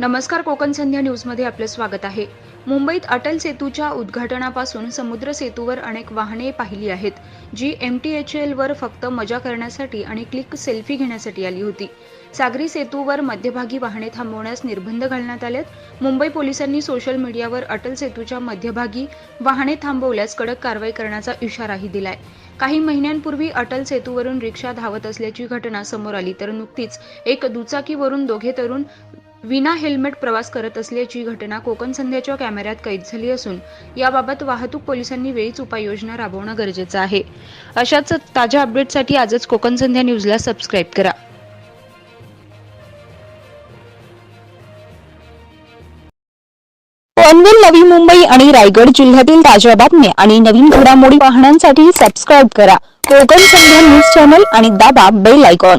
नमस्कार कोकण संध्या न्यूजमध्ये आपलं स्वागत आहे. मुंबईत अटल सेतूच्या उद्घाटनापासून समुद्र सेतूवर अनेक वाहने पाहिली आहेत जी एम टी एच एलवर फक्त मजा करण्यासाठी आणि क्लिक सेल्फी घेण्यासाठी आली होती. सागरी सेतूवर मध्यभागी वाहने थांबवण्यास निर्बंध घालण्यात आलेत. मुंबई पोलिसांनी सोशल मीडियावर अटल सेतूच्या मध्यभागी वाहने थांबवल्यास कडक कारवाई करण्याचा इशाराही दिलाय. काही महिन्यांपूर्वी अटल सेतूवरून रिक्षा धावत असल्याची घटना समोर आली तर नुकतीच एक दुचाकीवरून दोघे तरुण विना हेल्मेट प्रवास करत असल्याची घटना कोकण संध्याच्या कॅमेऱ्यात कैद झाली असून याबाबत वाहतूक पोलिसांनी वेळीच उपाययोजना राबवणं गरजेचं आहे. अशाच ताज्या अपडेटसाठी आजच कोकण संध्या न्यूजला सबस्क्राईब करा. पनवेल नवी मुंबई आणि रायगड जिल्ह्यातील ताज्या बातम्या आणि नवीन घडामोडी पाहण्यासाठी सबस्क्राईब करा. कोकण संध्या न्यूज चॅनल आणि दाबा बेल आयकॉन.